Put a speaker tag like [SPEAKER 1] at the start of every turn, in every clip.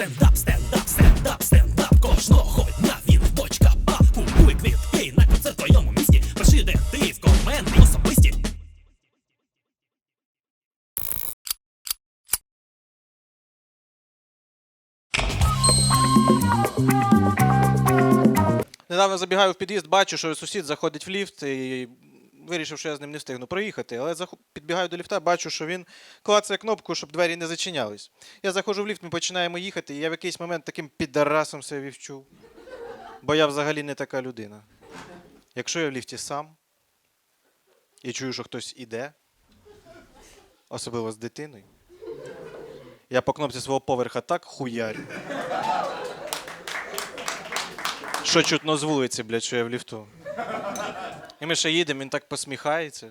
[SPEAKER 1] Стендап, стендап, стендап, стендап. Кожного дня він в бочка пап Купуй квітки на концерт твоєму місті. Пиши, де ти в коменти особисті.
[SPEAKER 2] Недавно забігаю в під'їзд, бачу, що сусід заходить в ліфт і вирішив, що я з ним не встигну проїхати. Але підбігаю до ліфта, бачу, що він клацає кнопку, щоб двері не зачинялись. Я заходжу в ліфт, ми починаємо їхати, і я в якийсь момент таким підарасом себе вівчув. Бо я взагалі не така людина. Якщо я в ліфті сам і чую, що хтось іде, особливо з дитиною, я по кнопці свого поверха так хуярю. Що чутно з вулиці, блядь, що я в ліфту. І ми ще їдемо, він так посміхається.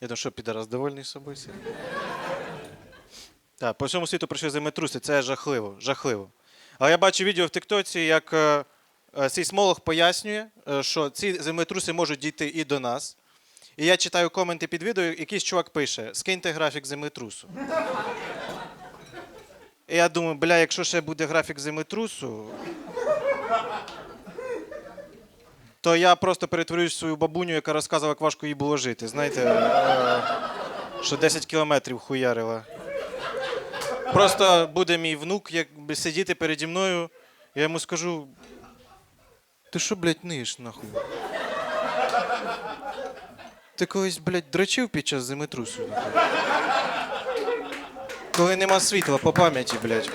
[SPEAKER 2] Я думаю, що підарас довольний собою. сьогодні? Так, по всьому світу пройшли землетруси, це жахливо, жахливо. Але я бачу відео в Тиктоці, як е, е, сейсмолог пояснює, е, що ці землетруси можуть дійти і до нас. І я читаю коменти під відео, якийсь чувак пише: скиньте графік землетрусу. І я думаю, бля, якщо ще буде графік землетрусу, то я просто перетворююсь в свою бабуню, яка розказувала, як важко їй було жити. Знаєте, е, що 10 кілометрів хуярила. Просто буде мій внук якби сидіти переді мною, я йому скажу: ти що, блядь, ниш, нахуй? Ти колись, блядь, дрочив під час землетрусу? нахуй? Коли нема світла по пам'яті, блядь.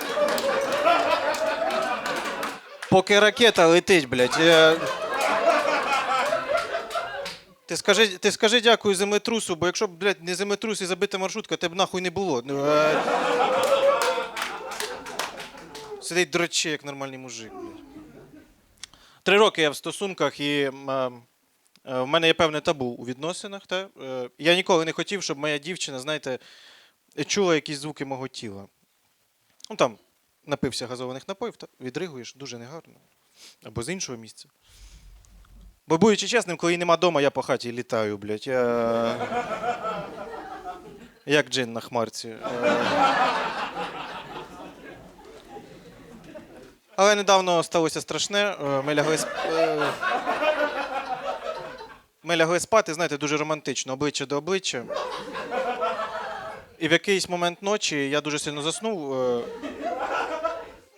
[SPEAKER 2] Поки ракета летить, блядь. Я... Ти скажи, ти скажи дякую землетрусу, бо якщо б, блядь, не землетрус і забита маршрутка, тебе б нахуй не було. Ну, е... Сидить дрочи, як нормальний мужик. Блядь. Три роки я в стосунках, і м, е, е, в мене є певне табу у відносинах. Та? Е, я ніколи не хотів, щоб моя дівчина, знаєте, чула якісь звуки мого тіла. Ну там напився газованих напоїв, та відригуєш дуже негарно. Або з іншого місця. Бо будучи чесним, коли нема вдома, я по хаті літаю, блядь. Я... Як джин на хмарці. Е. Але недавно сталося страшне. Е, Ми лягли, сп- е, ми лягли спати, знаєте, дуже романтично, обличчя до обличчя. І в якийсь момент ночі я дуже сильно заснув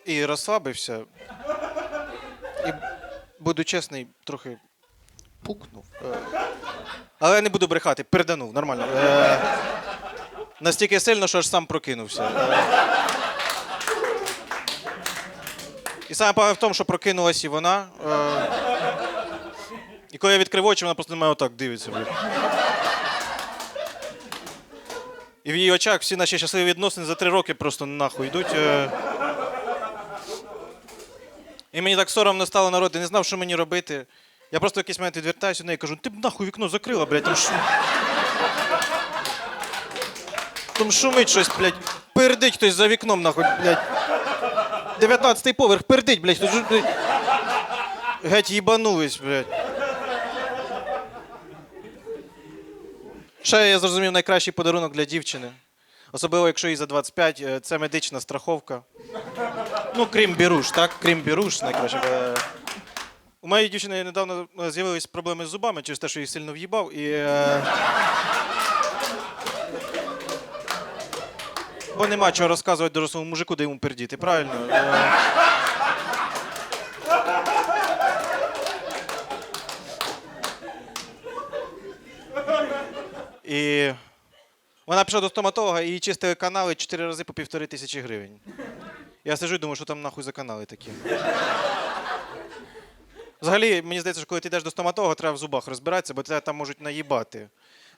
[SPEAKER 2] і розслабився. І, буду чесний, трохи пукнув. Е, Але я не буду брехати, переданув, нормально. Е, Настільки сильно, що аж сам прокинувся. Е, І саме погано в тому, що прокинулась і вона. І коли я відкрив очі, вона просто на мене отак дивиться. І в її очах всі наші щасливі відносини за три роки просто нахуй йдуть. І мені так соромно стало народ, я не знав, що мені робити. Я просто в якийсь момент відвертаюся до неї і кажу, ти б нахуй вікно закрила, блядь, там шум. Там шумить щось, блядь. Пердить хтось за вікном, нахуй, блядь. 19-й поверх, пердить, блядь. Хтось, блядь. Геть їбанулись, блядь. Ще я зрозумів найкращий подарунок для дівчини. Особливо, якщо їй за 25, е, це медична страховка. Ну, крім біруш, так? Крім біруш, найкраще. Е, У моєї дівчини недавно е, з'явились проблеми з зубами через те, що її сильно в'їбав. І, е... Бо нема чого розказувати дорослому мужику, де йому пердіти, правильно? Е... І вона пішла до стоматолога і чистили канали 4 рази по півтори тисячі гривень. Я сижу і думаю, що там нахуй за канали такі. Взагалі, мені здається, що коли ти йдеш до стоматолога, треба в зубах розбиратися, бо тебе там можуть наїбати.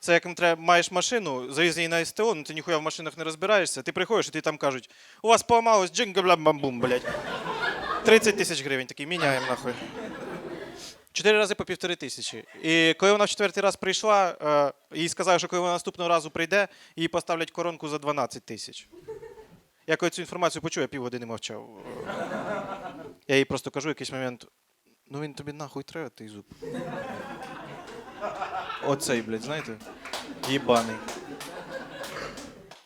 [SPEAKER 2] Це як треба, маєш машину, завіз її на СТО, ну ти ніхуя в машинах не розбираєшся, ти приходиш і ти там кажуть, у вас поламалось джинга-бла-бам-бум, блядь. 30 тисяч гривень, такий міняємо нахуй. Чотири рази по півтори тисячі. І коли вона в четвертий раз прийшла, е, їй сказали, що коли вона наступного разу прийде, їй поставлять коронку за 12 тисяч. Я коли цю інформацію почув, я півгодини мовчав. Я їй просто кажу якийсь момент: ну він тобі нахуй треба, той зуб. Оцей, блядь, знаєте? Єбаний.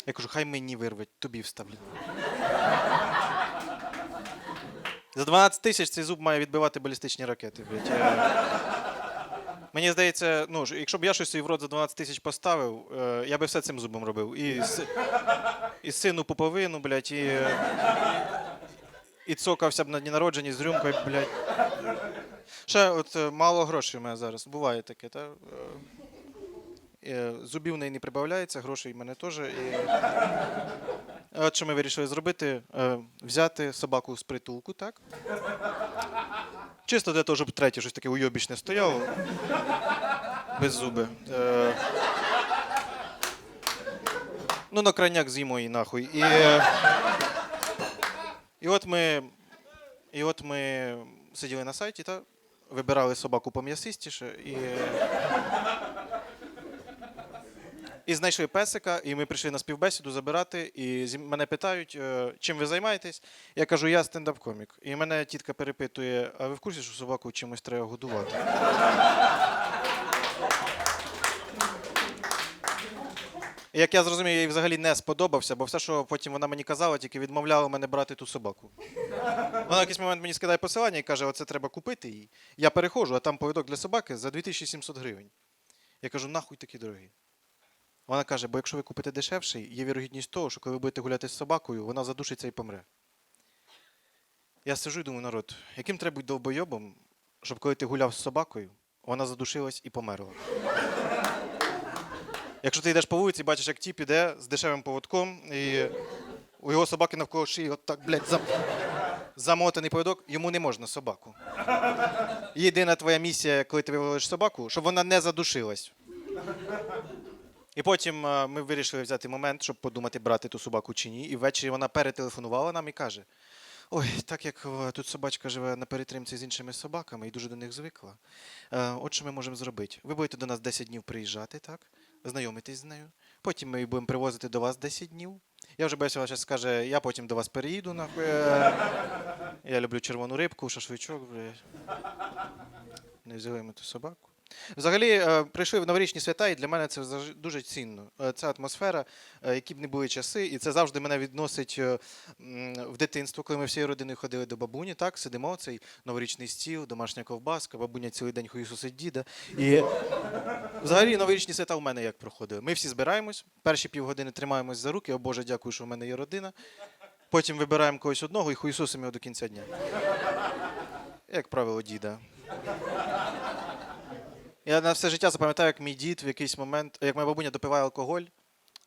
[SPEAKER 2] Я кажу, хай мені вирвать, тобі вставлю. За 12 тисяч цей зуб має відбивати балістичні ракети, блядь. Я... Мені здається, ну, якщо б я щось в рот за 12 тисяч поставив, е, я би все цим зубом робив. І, і сину пуповину, блядь, і, е, і цокався б на дні народження з рюмкою, блядь. Ще от е, мало грошей у мене зараз. Буває таке, та? Е, е, Зубів в неї не прибавляється, грошей в мене теж. І... От що ми вирішили зробити: взяти собаку з притулку, так? Чисто для того, щоб третє щось таке уйобічне стояло. Без зуби. Е, Ну, на крайняк з'їмо її нахуй. І, е, і от ми. І от ми сиділи на сайті та вибирали собаку пом'ясистіше і. І знайшли песика, і ми прийшли на співбесіду забирати. І мене питають, е, чим ви займаєтесь? Я кажу, я стендап-комік. І мене тітка перепитує: а ви в курсі, що собаку чимось треба годувати? Як я зрозумів, їй взагалі не сподобався, бо все, що потім вона мені казала, тільки відмовляло мене брати ту собаку. Вона в якийсь момент мені скидає посилання і каже, оце треба купити її. Я переходжу, а там повідок для собаки за 2700 гривень. Я кажу, нахуй такі дорогі. Вона каже, бо якщо ви купите дешевший, є вірогідність того, що коли ви будете гуляти з собакою, вона задушиться і помре. Я сижу і думаю, народ, яким треба бути довбойобом, щоб коли ти гуляв з собакою, вона задушилась і померла. Якщо ти йдеш по вулиці, бачиш, як тіп іде з дешевим поводком, і у його собаки навколо шиї, от так, блядь, зам... замотаний поводок, йому не можна собаку. Єдина твоя місія, коли ти виводиш собаку, щоб вона не задушилась. І потім е, ми вирішили взяти момент, щоб подумати, брати ту собаку чи ні. І ввечері вона перетелефонувала нам і каже: Ой, так як е, тут собачка живе на перетримці з іншими собаками і дуже до них звикла. е, От що ми можемо зробити? Ви будете до нас 10 днів приїжджати, так? Знайомитись з нею. Потім ми її будемо привозити до вас 10 днів. Я вже боюся, вона зараз скаже, я потім до вас переїду, е, Я люблю червону рибку, шашличок, блядь. Не взяли ми ту собаку. Взагалі, е, прийшли в новорічні свята, і для мене це дуже цінно. Е, Ця атмосфера, е, які б не були часи, і це завжди мене відносить в дитинство, коли ми всією родиною ходили до бабуні, так, сидимо, цей новорічний стіл, домашня ковбаска, бабуня цілий день хуїсусить діда. І взагалі новорічні свята у мене як проходили. Ми всі збираємось, перші півгодини тримаємось за руки, о Боже, дякую, що в мене є родина. Потім вибираємо когось одного і хуїсусимо його до кінця дня. Як правило, діда. Я на все життя запам'ятаю, як мій дід в якийсь момент, як моя бабуня допиває алкоголь,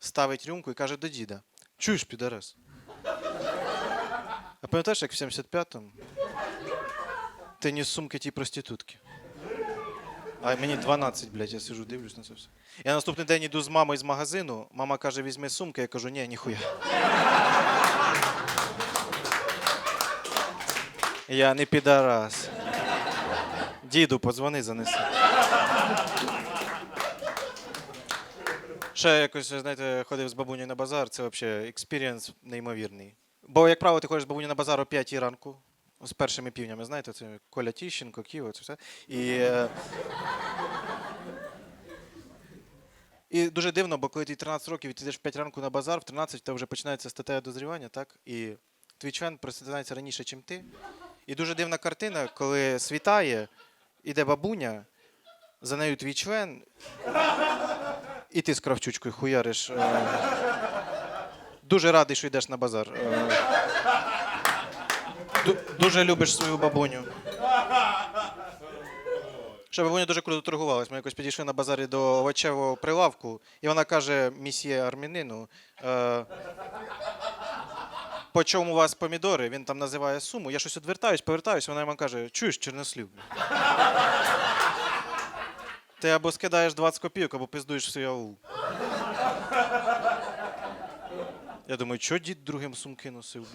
[SPEAKER 2] ставить рюмку і каже до діда: Чуєш, підарес? А пам'ятаєш, як в 75-му ти ніс сумки тій проститутки? А мені 12, блядь, я сижу, дивлюсь на це все. Я наступний день йду з мамою з магазину, мама каже, візьми сумки, я кажу, ні, ніхуя. Я не підарас. Діду, подзвони, занеси. Ще якось, знаєте, ходив з бабунею на базар, це взагалі експірієнс неймовірний. Бо, як правило, ти ходиш з бабунею на базар о 5 ранку з першими півнями, знаєте, це Коля Тіщенко, Ківо, це все. І, е, і дуже дивно, бо коли ти 13 років і ти йдеш в 5 ранку на базар, в 13 то вже починається стаття дозрівання, так? І твій член просинається раніше, ніж ти. І дуже дивна картина, коли світає, іде бабуня, за нею твій член, і ти з кравчучкою хуяриш. е. Дуже радий, що йдеш на базар. е. Дуже любиш свою бабуню. Ще бабуня дуже круто торгувалась. Ми якось підійшли на базарі до овочевого прилавку, і вона каже місьє армянину. Е, по чому у вас помідори? Він там називає суму. Я щось відвертаюсь, повертаюсь, вона йому каже, чуєш, чорнослів. Ти або скидаєш 20 копійок, або пиздуєш всю аул. Я думаю, що дід другим сумки носив?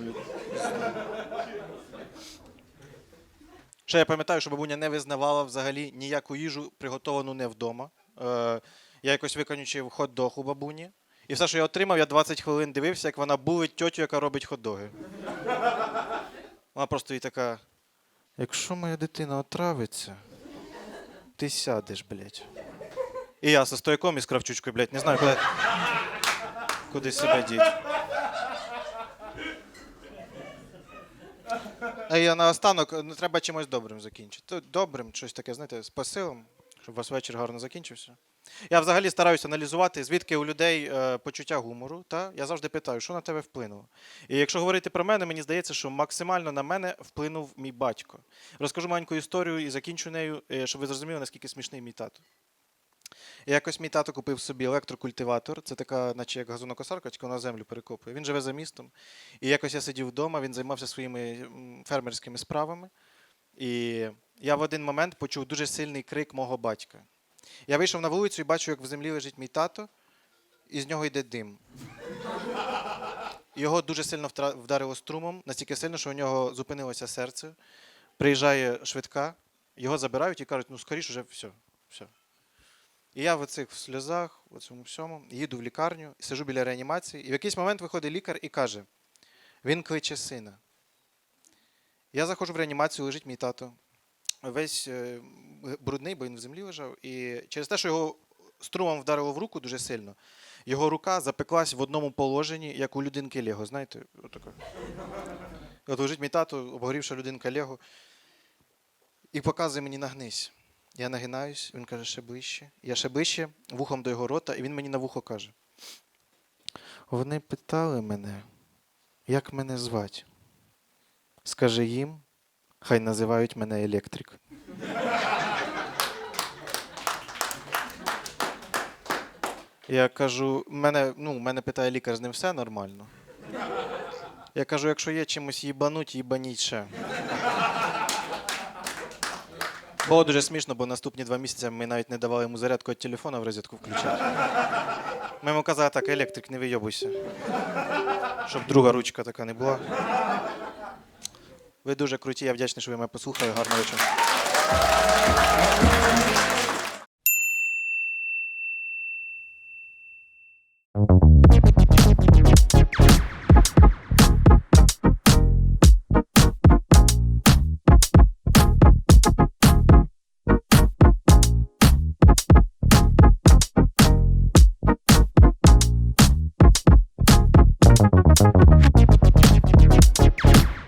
[SPEAKER 2] Ще я пам'ятаю, що бабуня не визнавала взагалі ніяку їжу, приготовану не вдома. Е, я якось виконючив хот-дог у бабуні. І все, що я отримав, я 20 хвилин дивився, як вона булить тьотю, яка робить хот-доги. Вона просто і така. Якщо моя дитина отравиться, ти сядеш, блядь. І я зі стояком і з кравчучкою, блядь, не знаю, куди, куди себе діть. А я наостанок ну, треба чимось добрим закінчити. Добрим, щось таке, знаєте, з посилом, щоб у вас вечір гарно закінчився. Я взагалі стараюся аналізувати, звідки у людей е, почуття гумору. Та? Я завжди питаю, що на тебе вплинуло. І якщо говорити про мене, мені здається, що максимально на мене вплинув мій батько. Розкажу маленьку історію і закінчу нею, е, щоб ви зрозуміли, наскільки смішний мій тато. Якось мій тато купив собі електрокультиватор. Це така, наче як газонокосарка, тільки на землю перекопує. Він живе за містом. І якось я сидів вдома, він займався своїми фермерськими справами. І я в один момент почув дуже сильний крик мого батька. Я вийшов на вулицю і бачу, як в землі лежить мій тато, і з нього йде дим. Його дуже сильно вдарило струмом, настільки сильно, що у нього зупинилося серце. Приїжджає швидка, його забирають і кажуть, ну скоріш уже все. все. І я в оцих сльозах, в цьому всьому, їду в лікарню, сижу біля реанімації, і в якийсь момент виходить лікар і каже: він кличе сина. Я заходжу в реанімацію, лежить мій тато. Весь е, брудний, бо він в землі лежав. І через те, що його струмом вдарило в руку дуже сильно, його рука запеклась в одному положенні, як у людинки Лего. Знаєте, отака. От лежить мій тато, обгорівша людинка Лего, і показує мені нагнись. Я нагинаюсь, він каже, ще ближче. Я ще ближче, вухом до його рота, і він мені на вухо каже. Вони питали мене, як мене звати. Скажи їм, хай називають мене електрик. Я кажу, мене, ну, мене питає лікар, з ним все нормально. Я кажу, якщо є чимось їбануть, їбаніть ще. Було дуже смішно, бо наступні два місяці ми навіть не давали йому зарядку від телефона в розетку включати. Ми йому казали, так, електрик, не вийобуйся. Щоб друга ручка така не була. Ви дуже круті, я вдячний, що ви мене послухали. Гарного вечора.